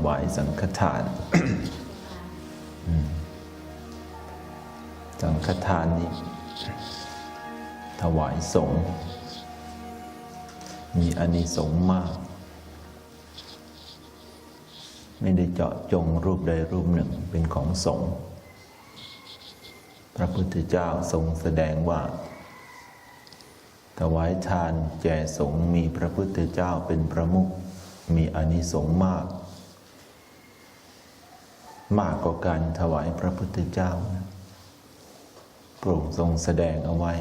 ถวายสังฆทาน สังฆทานนี้ ถวายสงฆ์มีอานิสงส์มาก ไม่ได้เจาะจงรูปใดรูปหนึ่งเป็นของสงฆ์พระพุทธเจ้าทรงแสดงว่า ถวายทานแก่สงฆ์มีพระพุทธเจ้าเป็นประมุขมีอนิสงส์มาก มากกว่าการถวายพระพุทธเจ้านะพระองค์ทรงแสดงเอาไว้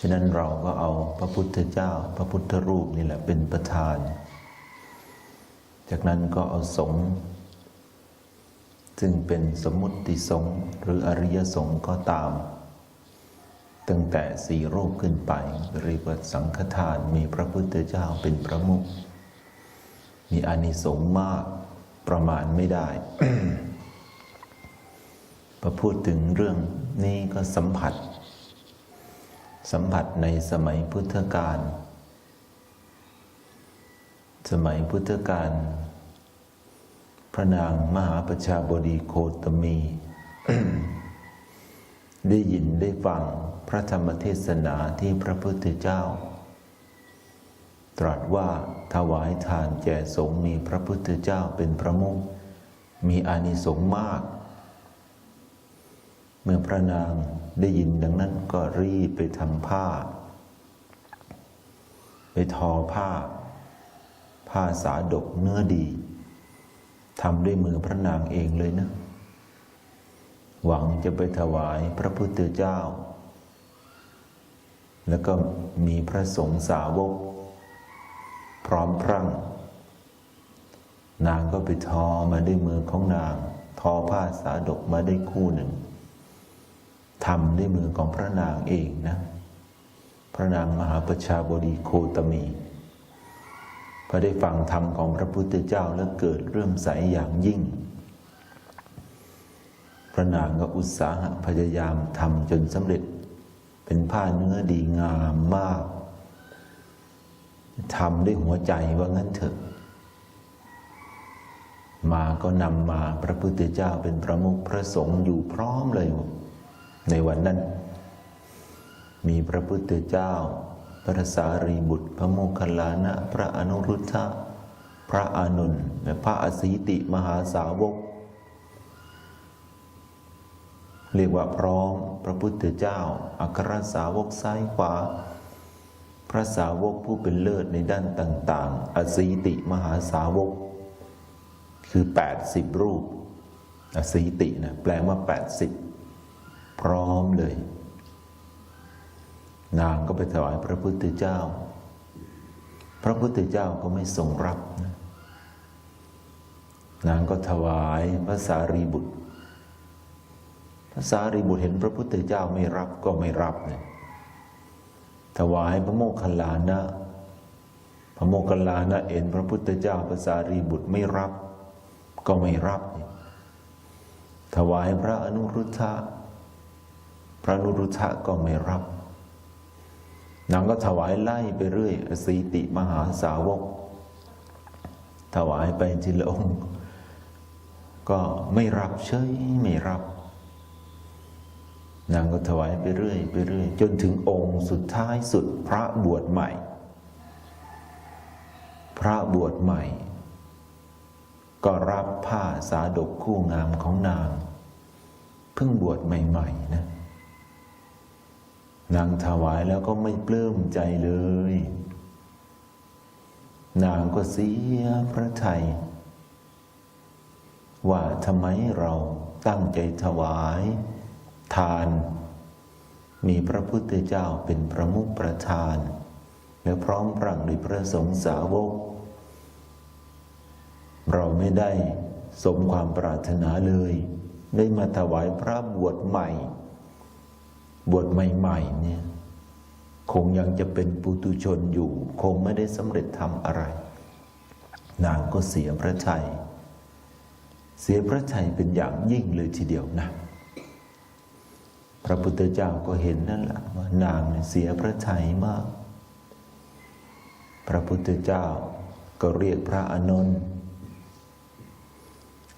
ฉะนั้นเราก็เอาพระพุทธเจ้า พระพุทธรูปนี่แหละเป็นประธาน จากนั้นก็เอาสงฆ์ซึ่งเป็นสมมุติสงฆ์หรืออริยสงฆ์ก็ตาม ตั้งแต่สี่รูปขึ้นไปเรียกว่าสังฆทานมีพระพุทธเจ้าเป็นประมุขมีอานิสงส์มาก ประมาณไม่ได้พอพูดถึงเรื่องนี้ก็สัมผัส สัมผัสในสมัยพุทธกาลสมัยพุทธกาลพระนางมหาประชาบดีโคตมี ได้ยินได้ฟังพระธรรมเทศนาที่พระพุทธเจ้า ตรัสว่าถวายทานแก่สงฆ์มีพระพุทธเจ้าเป็นประมุขมีอานิสงส์มาก เมื่อพระนางได้ยินดังนั้นก็รีบไปทำผ้า ไปทอผ้า ผ้าสาดกเนื้อดีทำด้วยมือพระนางเองเลยนะ หวังจะไปถวายพระพุทธเจ้า แล้วก็มีพระสงฆ์สาวก พร้อมพรั่ง นางก็ไปทอมาด้วยมือของนาง ทอผ้าสาดกมาได้คู่หนึ่งทำด้วยมือของพระนางเองนะ พระนางมหาประชาบดีโคตมีพอได้ฟังธรรมของพระพุทธเจ้าแล้วเกิดเรื่มใสอย่างยิ่ง พระนางก็อุตสาหะพยายามทำจนสำเร็จ เป็นผ้าเนื้อดีงามมาก ทำด้วยหัวใจว่างั้นเถอะ มาก็นำมาพระพุทธเจ้าเป็นประมุขพระสงฆ์อยู่พร้อมเลย ในวันนั้น มีพระพุทธเจ้า พระสารีบุตร พระโมคคัลลานะ พระอนุรุทธะพระอานนและพระอสีติมหาสาวก เรียกว่าพร้อมพระพุทธเจ้า อัครสาวกซ้ายขวา พระสาวกผู้เป็นเลิศในด้านต่าง ๆ อสีติมหาสาวก คือ 80 รูป อสีตินะแปลว่า 80 พร้อมเลย นางก็ไปถวายพระพุทธเจ้า พระพุทธเจ้าก็ไม่ทรงรับนะนางก็ถวายพระสารีบุตรพระสารีบุตรเห็นพระพุทธเจ้าไม่รับก็ไม่รับเนี่ย ถวายพระโมคคัลลานะ พระโมคคัลลานะเห็นพระพุทธเจ้าพระสารีบุตรไม่รับ ก็ไม่รับ ถวายพระอนุรุทธะ พระอนุรุทธะก็ไม่รับนางก็ถวายไล่ไปเรื่อยอสีติมหาสาวก ถวายไปทีละองค์ ก็ไม่รับเฉยไม่รับ นางก็ถวายไปเรื่อยไปเรื่อยจนถึงองค์สุดท้ายสุดพระบวชใหม่ พระบวชใหม่ ก็รับผ้าสาดกคู่งามของนาง เพิ่งบวชใหม่ๆนะนางถวายแล้วก็ไม่ปลื้มใจเลย นางก็เสียพระทัยว่าทำไมเราตั้งใจถวาย ทาน มีพระพุทธเจ้าเป็นประมุขประธาน และพร้อมพรังด้วยพระสงฆ์สาวก เราไม่ได้สมความปรารถนาเลย ได้มาถวายพระบวชใหม่ บวชใหม่ๆเนี่ยคงยังจะเป็นปุตุชนอยู่ คงไม่ได้สำเร็จทำอะไร นางก็เสียพระทัย เสียพระทัยเป็นอย่างยิ่งเลยทีเดียวนะ พระพุทธเจ้าก็เห็นนั่นแหละว่านางเนี่ยเสียพระทัยมาก พระพุทธเจ้าก็เรียกพระอนนท์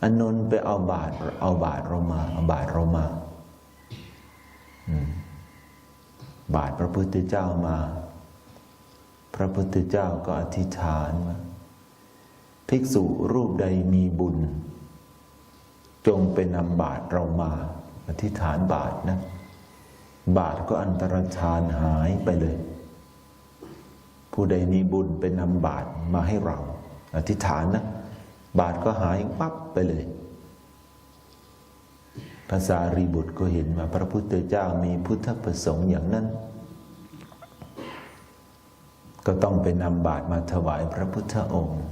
อนนท์ไปเอาบาตรเอาบาตรเรามาเอาบาตรเรามาบาตรพระพุทธเจ้ามา พระพุทธเจ้าก็อธิษฐานว่าภิกษุรูปใดมีบุญ จงไปนำบาตรเรามา อธิษฐานบาตรนะ บาตรก็อันตรธานหายไปเลย ผู้ใดมีบุญไปนำบาตรมาให้เรา อธิษฐานนะ บาตรก็หายปั๊บไปเลย ภาษารีบุตรก็เห็นว่าพระพุทธเจ้ามีพุทธประสงค์อย่างนั้น ก็ต้องไปนำบาตรมาถวายพระพุทธองค์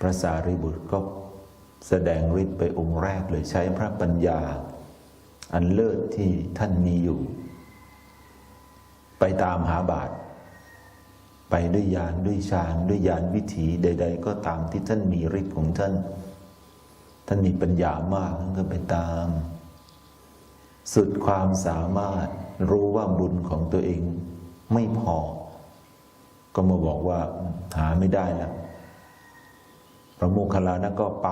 พระสารีบุตรก็แสดงฤทธิ์ไปองค์แรกเลยใช้พระปัญญา อันเลิศที่ท่านมีอยู่ ไปตามหาบาตรไปด้วยยานด้วยฌานด้วยยานวิถีใด ๆ ก็ตามที่ท่านมีฤทธิ์ของท่าน ท่านมีปัญญามากท่านก็ไปตาม สุดความสามารถรู้ว่าบุญของตัวเองไม่พอ ก็มาบอกว่าหาไม่ได้แล้วพระโมคคัลลานะก็ไป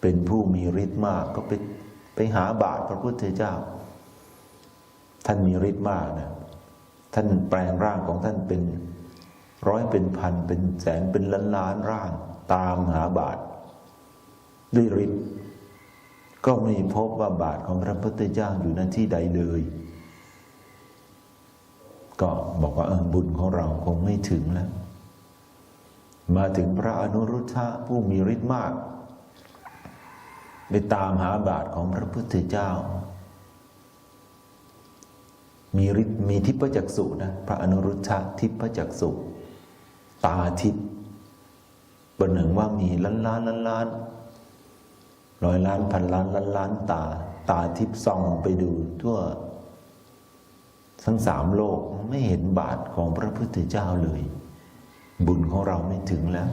เป็นผู้มีฤทธิ์มากก็ไป ไปหาบาทพระพุทธเจ้า ท่านมีฤทธิ์มากนะ ท่านแปลงร่างของท่านเป็นร้อยเป็นพันเป็นแสนเป็นล้านล้านร่าง ตามหาบาทด้วยฤทธิ์ก็ไม่พบว่าบาทของพระพุทธเจ้าอยู่ณที่ใดเลย ก็บอกว่าเออบุญของเราคงไม่ถึงแล้ว มาถึงพระอนุรุทธะผู้มีฤทธิ์มาก ไปตามหาบาทของพระพุทธเจ้า มีฤทธิ์มีทิพจักษุนะพระอนุรุทธะทิพจักษุตาทิพประหนึ่งว่ามีล้านล้านล้านล้านร้อยล้านพันล้านล้านล้านตา ตาทิพส่องไปดูทั่ว ทั้งสามโลกไม่เห็นบาทของพระพุทธเจ้าเลย บุญของเราไม่ถึงแล้ว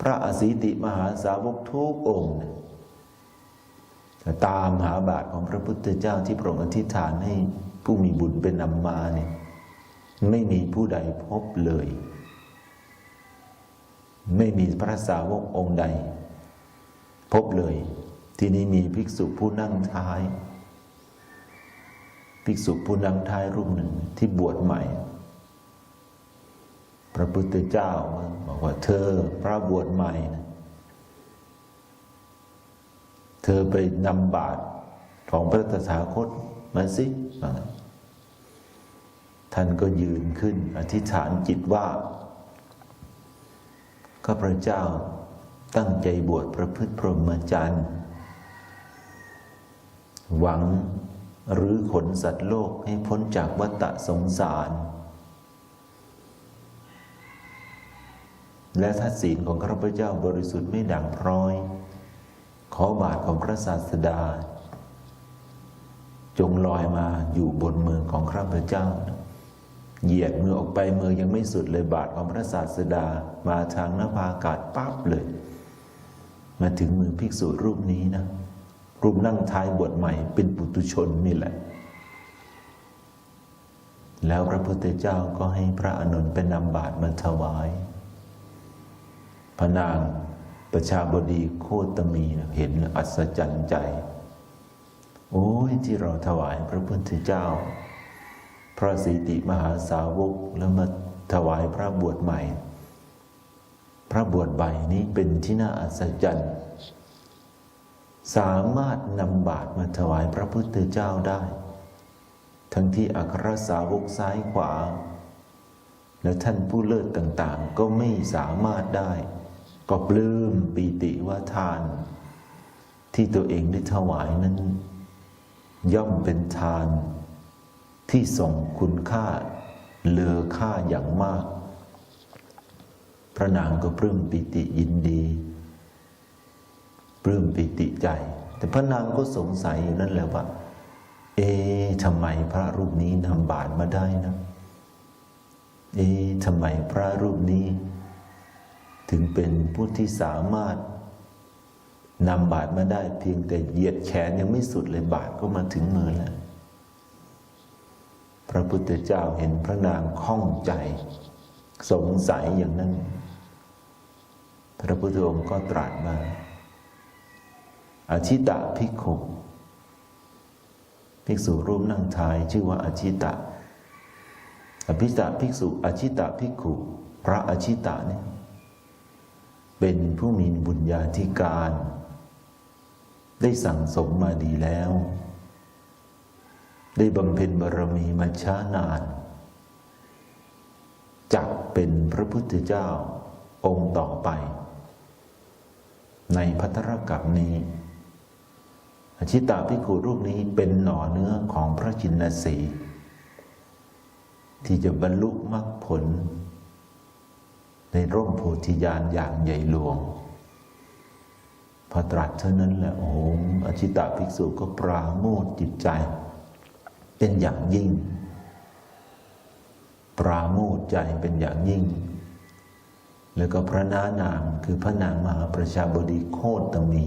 พระอสิติมหาสาวกทุกองค์ ตามหาบาทของพระพุทธเจ้าที่พระองค์อธิษฐานให้ผู้มีบุญเป็นนำมาเนี่ยไม่มีผู้ใดพบเลย ไม่มีพระสาวกองค์ใด พบเลย ที่นี้มีภิกษุผู้นั่งท้าย ภิกษุผู้นั่งท้ายรูปหนึ่งที่บวชใหม่ พระพุทธเจ้าบอกว่าเธอพระบวชใหม่นะเธอไปนำบาตรของพระตถาคตมาสิ ท่านก็ยืนขึ้น อธิษฐานจิตว่าข้าพระเจ้าตั้งใจบวชประพฤติพรหมจรรย์ หวังหรือขนสัตว์โลกให้พ้นจากวัฏสงสาร และถ้าศีลของข้าพเจ้าบริสุทธิ์ไม่ด่างพร้อย ขอบาทของพระศาสดา จงลอยมาอยู่บนมือของข้าพเจ้า เหยียดมือออกไปมือยังไม่สุดเลยบาทของพระศาสดามาทางนภาอากาศปั๊บเลย มาถึงมือภิกษุรูปนี้นะรูปนั่งท้ายบวชใหม่เป็นปุตุชนนี่แหละ แล้วพระพุทธเจ้าก็ให้พระอานนท์เป็นนำบาตรมาถวายพระนาง ประชาบดีโคตมีเห็นอัศจรรย์ใจ โอ้ยที่เราถวายพระพุทธเจ้า พระสิติมหาสาวกแล้วมาถวายพระบวชใหม่ พระบวชใบนี้เป็นที่น่าอัศจรรย์ สามารถนำบาตรมาถวายพระพุทธเจ้าได้ ทั้งที่อัครสาวกซ้ายขวา และท่านผู้เลิศต่างๆ ก็ไม่สามารถได้ ก็ปลื้มปีติว่าทาน ที่ตัวเองได้ถวายนั้น ย่อมเป็นทาน ที่ส่งคุณค่าเลอค่าอย่างมาก พระนางก็ปลื้มปิติยินดี ปลื้มปิติใจ แต่พระนางก็สงสัยอยู่นั่นแหละว่า เอ๊ะทำไมพระรูปนี้นำบาตรมาได้นะ เอ๊ะทำไมพระรูปนี้ ถึงเป็นผู้ที่สามารถนำบาตรมาได้เพียงแต่เหยียดแขนยังไม่สุดเลยบาตรก็มาถึงมือแล้ว พระพุทธเจ้าเห็นพระนางข้องใจ สงสัยอย่างนั้น พระพุทธองค์ก็ตรัสมาอาชิตะภิกขุภิกษุรูปนั่งทายชื่อว่าอาชิตะอภิตะภิกษุอาชิตะภิกขุ พระอาชิตะเนี่ย เป็นผู้มีบุญญาธิการ ได้สั่งสมมาดีแล้ว ได้บำเพ็ญบารมีมาช้านานจักเป็นพระพุทธเจ้าองค์ต่อไป ในพัทรกับนี้อชิตาภิกขุรูปนี้เป็นหน่อเนื้อของพระจินสี ที่จะบรรลุมรรคผล ในร่มโพธิญาณอย่างใหญ่หลวง พอตรัสเท่านั้นแหละโอ้โหอชิตาภิกษุก็ปราโมทจิตใจ เป็นอย่างยิ่ง ปราโมทใจเป็นอย่างยิ่ง แล้วก็พระนานามคือพระนางมหาประชาบดีโคตมี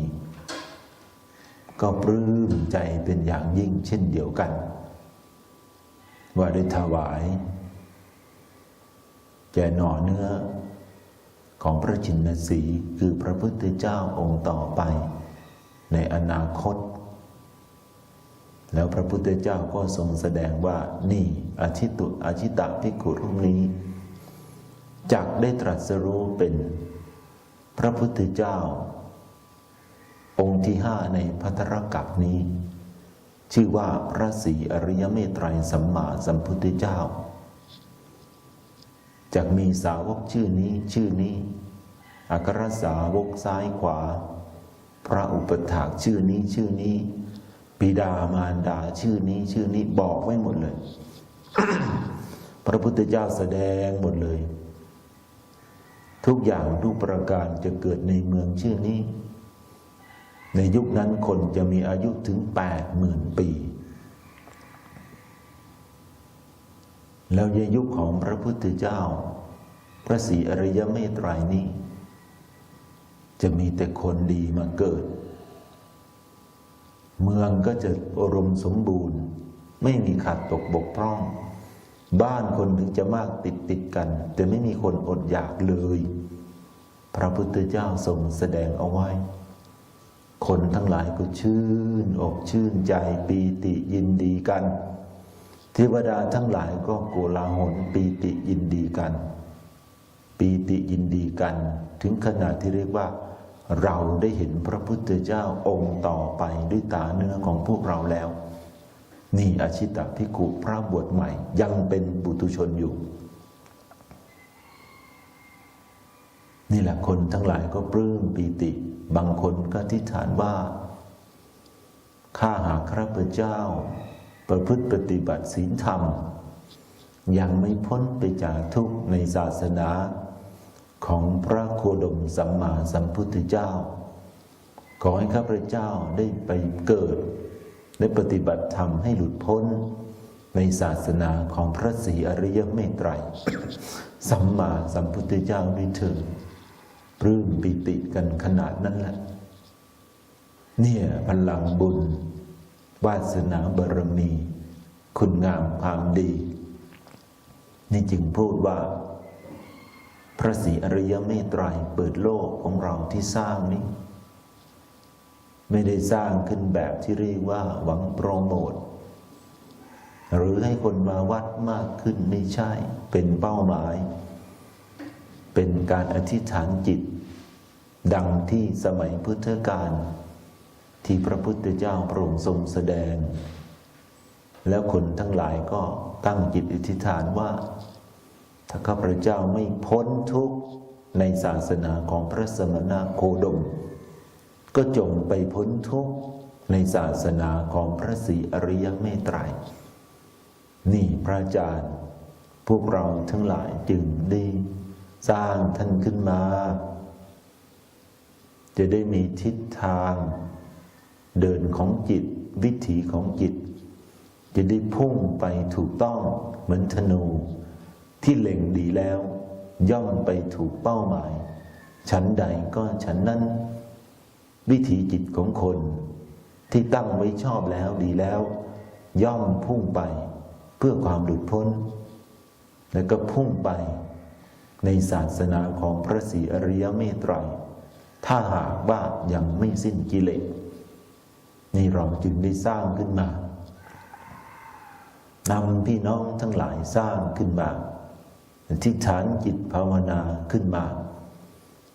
ก็ปลื้มใจเป็นอย่างยิ่งเช่นเดียวกัน ว่าได้ถวายแก่หน่อเนื้อ ของพระชินสีคือพระพุทธเจ้าองค์ต่อไป ในอนาคต แล้วพระพุทธเจ้าก็ทรงแสดงว่านี่อาชิตุอาชิตะพิกุรูปนี้จักได้ตรัสรู้เป็นพระพุทธเจ้า องค์ที่ห้าในพัทรกับนี้ ชื่อว่าพระศรีอริยเมตไตรสัมมาสัมพุทธเจ้า จากมีสาวกชื่อนี้ชื่อนี้ อัครสาวกซ้ายขวา พระอุปถากชื่อนี้ชื่อนี้ปิดามารดาชื่อนี้ชื่อนี้บอกไว้หมดเลย พระพุทธเจ้าแสดงหมดเลย ทุกอย่างทุกประการจะเกิดในเมืองชื่อนี้ ในยุคนั้นคนจะมีอายุถึงแปดหมื่นปี แล้วในยุคของพระพุทธเจ้า พระศรีอริยเมตไตรนี้ จะมีแต่คนดีมาเกิด เมืองก็จะอารมณ์สมบูรณ์ ไม่มีขาดตกบกพร่อง บ้านคนถึงจะมากติดติดกัน แต่ไม่มีคนอดอยากเลย พระพุทธเจ้าทรงแสดงเอาไว้ คนทั้งหลายก็ชื่นอกชื่นใจปีติยินดีกัน เทวดาทั้งหลายก็โกลาหลปีติยินดีกัน ปีติยินดีกัน ถึงขนาดที่เรียกว่า เราได้เห็นพระพุทธเจ้าองค์ต่อไปด้วยตาเนื้อของพวกเราแล้ว นี่อาชิตะพิกุพระบวชใหม่ยังเป็นบุตุชนอยู่ นี่แหละคนทั้งหลายก็ปลื้มปีติ บางคนก็ทิฏฐานว่าข้าหาข้าพเจ้า ประพฤติปฏิบัติศีลธรรม ยังไม่พ้นไปจากทุกข์ในศาสนาของพระโคดมสัมมาสัมพุทธเจ้า ขอให้ข้าพเจ้าได้ไปเกิด และปฏิบัติธรรมให้หลุดพ้น ในศาสนาของพระศรีอริยเมตไตร สัมมาสัมพุทธเจ้าด้วยเถิดปลื้มปิติกันขนาดนั้นแหละ เนี่ยพลังบุญ วาสนาบารมี คุณงามความดี นี่จึงพูดว่า พระศรีอริยเมตไตรเปิดโลกของเราที่สร้างนี้ ไม่ได้สร้างขึ้นแบบที่เรียกว่าหวังโปรโมทหรือให้คนมาวัดมากขึ้นไม่ใช่ เป็นเป้าหมาย เป็นการอธิษฐานจิต ดังที่สมัยพุทธกาล ที่พระพุทธเจ้าพระองค์ทรงแสดง แล้วคนทั้งหลายก็ตั้งจิตอธิษฐานว่า ถ้าข้าพระเจ้าไม่พ้นทุกข์ในศาสนาของพระสมณะโคดม ก็จงไปพ้นทุกข์ในศาสนาของพระศรีอริยเมตไตรนี่พระอาจารย์ พวกเราทั้งหลายจึงได้สร้างท่านขึ้นมา จะได้มีทิศทาง เดินของจิต วิถีของจิต จะได้พุ่งไปถูกต้องเหมือนธนู ที่เล็งดีแล้ว ย่อมไปถูกเป้าหมาย ฉันใดก็ฉันนั้น วิถีจิตของคน ที่ตั้งไว้ชอบแล้วดีแล้ว ย่อมพุ่งไปเพื่อความหลุดพ้น แล้วก็พุ่งไปในศาสนาของพระศรีอริยเมตไตรยถ้าหากว่ายังไม่สิ้นกิเลส นี่เราจึงได้สร้างขึ้นมานำพี่น้องทั้งหลายสร้างขึ้นมาอธิษฐานจิตภาวนาขึ้นมา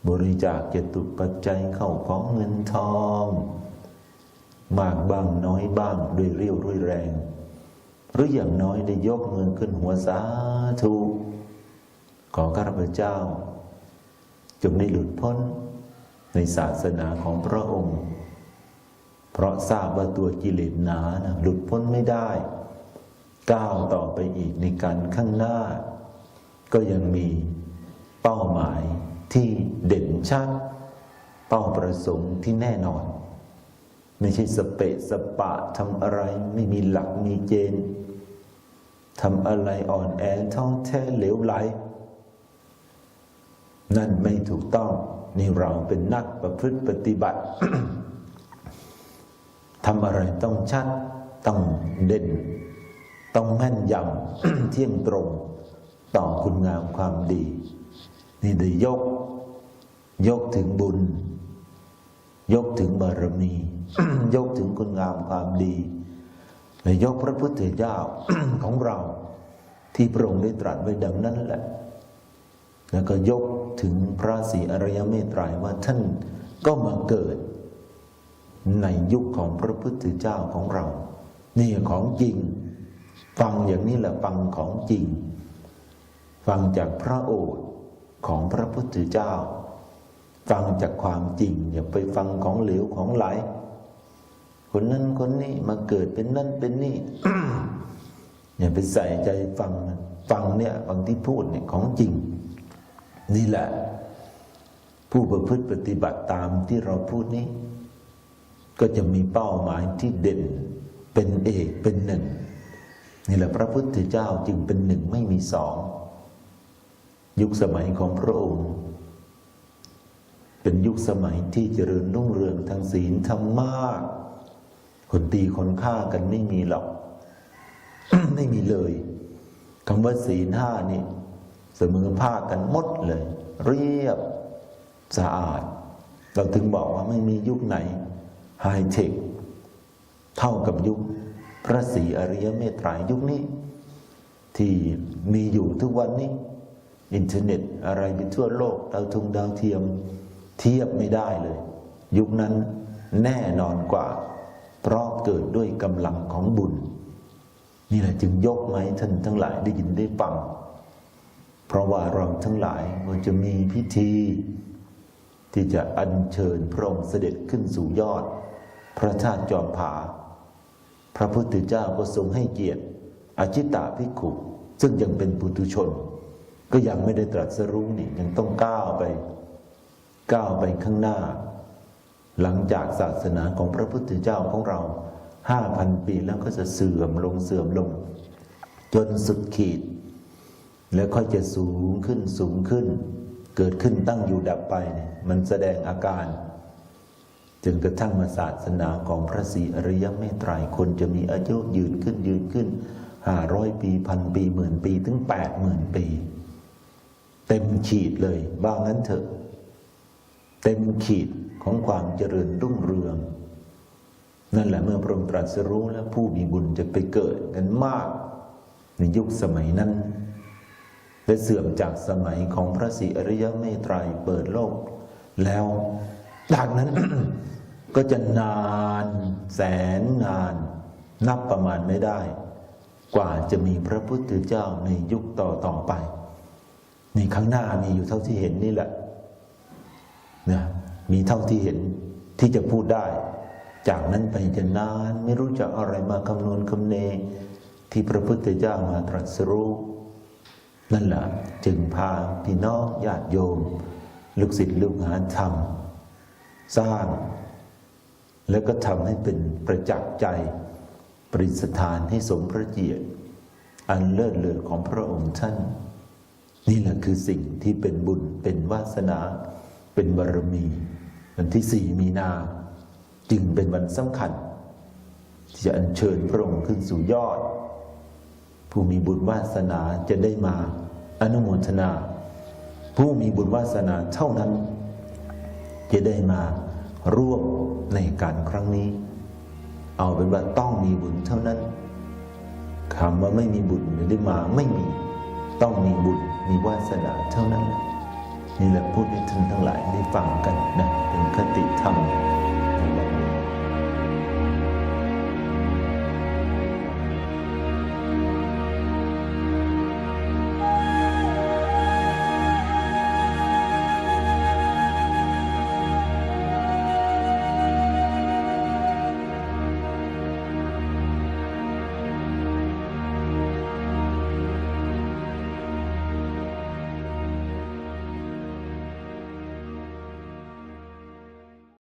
บริจาคเจตุปัจจัยเข้าของเงินทอง มากบ้างน้อยบ้างด้วยเรี่ยวด้วยแรง หรืออย่างน้อยได้ยกมือขึ้นหัวสาธุขอข้าพเจ้า จงได้หลุดพ้นในศาสนาของพระองค์ เพราะทราบว่าตัวกิเลสหนานะหลุดพ้นไม่ได้ ก้าวต่อไปอีกในการข้างหน้า ก็ยังมีเป้าหมายที่เด่นชัด เป้าประสงค์ที่แน่นอน ไม่ใช่สเปะสปะทำอะไรไม่มีหลักมีเกณฑ์ทำอะไรอ่อนแอท้องแท้เหลวไหล นั่นไม่ถูกต้องนี่เราเป็นนักประพฤติปฏิบัติ ทำอะไรต้องชัด ต้องเด่น ต้องแม่นยำเที่ยงตรงต่อคุณงามความดี นี่ได้ยก ยกถึงบุญ ยกถึงบารมี ยกถึงคุณงามความดีและยกพระพุทธเจ้าของเราที่พระองค์ได้ตรัสไว้ดังนั้นแหละ แล้วก็ยกถึงพระศรีอริยเมตไตรยว่าท่านก็มาเกิด ในยุคของพระพุทธเจ้าของเรา นี่ของจริง ฟังอย่างนี้แหละฟังของจริง ฟังจากพระโอษฐ์ของพระพุทธเจ้า ฟังจากความจริง อย่าไปฟังของเหลวของไหล คนนั้นคนนี้มาเกิดเป็นนั่นเป็นนี่อย่าไปใส่ใจฟังฟังเนี่ยฟังที่พูดเนี่ยของจริง นี่แหละ ผู้ประพฤติปฏิบัติตามที่เราพูดนี้ ก็จะมีเป้าหมายที่เด่นเป็นเอกเป็นหนึ่งนี่แหละพระพุทธเจ้าจึงเป็นหนึ่งไม่มีสอง ยุคสมัยของพระองค์ เป็นยุคสมัยที่เจริญรุ่งเรืองทางศีลธรรมาก คนตีคนฆ่ากันไม่มีหรอก ไม่มีเลยคำว่าศีลห้านี่เสมอภาคกันหมดเลย เรียบสะอาด เราถึงบอกว่าไม่มียุคไหน ไฮเทคเท่ากับยุคพระศรีอริยเมตไตรยยุคนี้ ที่มีอยู่ทุกวันนี้ อินเทอร์เน็ตอะไรไปทั่วโลกดาวทงดาวเทียมเทียบไม่ได้เลย ยุคนั้นแน่นอนกว่า เพราะเกิดด้วยกำลังของบุญ นี่แหละจึงยกมาให้ท่านทั้งหลายได้ยินได้ฟัง เพราะว่าเราทั้งหลายมันจะมีพิธี ที่จะอัญเชิญพระองค์เสด็จขึ้นสู่ยอด พระธาตุจอมผา พระพุทธเจ้าก็ทรงให้เกียรติอจิตตาภิกขุซึ่งยังเป็นปุถุชน ก็ยังไม่ได้ตรัสรู้นี่ยังต้องก้าวไป ก้าวไปข้างหน้า หลังจากศาสนาของพระพุทธเจ้าของเราห้าพันปีแล้วก็จะเสื่อมลงเสื่อมลง จนสุดขีด แล้วค่อยจะสูงขึ้นสูงขึ้น เกิดขึ้นตั้งอยู่ดับไป มันแสดงอาการ จนกระทั่งมาศาสนาของพระศรีอริยเมตไตรคนจะมีอายุยืนขึ้นยืนขึ้นห้าร้อยปีพันปีหมื่นปีถึงแปดหมื่นปี เต็มขีดเลยบางั้นเถอะ เต็มขีดของความเจริญรุ่งเรือง นั่นแหละเมื่อพระองค์ตรัสรู้แล้วผู้มีบุญจะไปเกิดกันมาก ในยุคสมัยนั้นและเสื่อมจากสมัยของพระศรีอริยเมตไตรเปิดโลก แล้วจากนั้น ก็จะนานแสนนาน นับประมาณไม่ได้ กว่าจะมีพระพุทธเจ้าในยุคต่อต่อไปนี่ข้างหน้ามีอยู่เท่าที่เห็นนี่แหละนะมีเท่าที่เห็นที่จะพูดได้ จากนั้นไปจะนานไม่รู้จะอะไรมาคำนวณคำเน ที่พระพุทธเจ้ามาตรัสรู้นั่นแหละจึงพาพี่น้องญาติโยม ลูกศิษย์ลูกหาทำสร้าง แล้วก็ทำให้เป็นประจักษ์ใจปริสถานให้สมพระเกียรติอันเลิศเลอของพระองค์ท่าน นี่แหละคือสิ่งที่เป็นบุญเป็นวาสนา เป็นบารมี วันที่สี่มีนา จึงเป็นวันสำคัญ ที่จะอัญเชิญพระองค์ขึ้นสู่ยอด ผู้มีบุญวาสนาจะได้มาอนุโมทนา ผู้มีบุญวาสนาเท่านั้น จะได้มา ร่วมในการครั้งนี้ เอาเป็นว่าต้องมีบุญเท่านั้นคำว่าไม่มีบุญหรือได้มาไม่มี ต้องมีบุญมีวาสนาเท่านั้น นี่แหละพูดให้ท่านทั้งหลายได้ฟังกันนะเป็นคติธรรม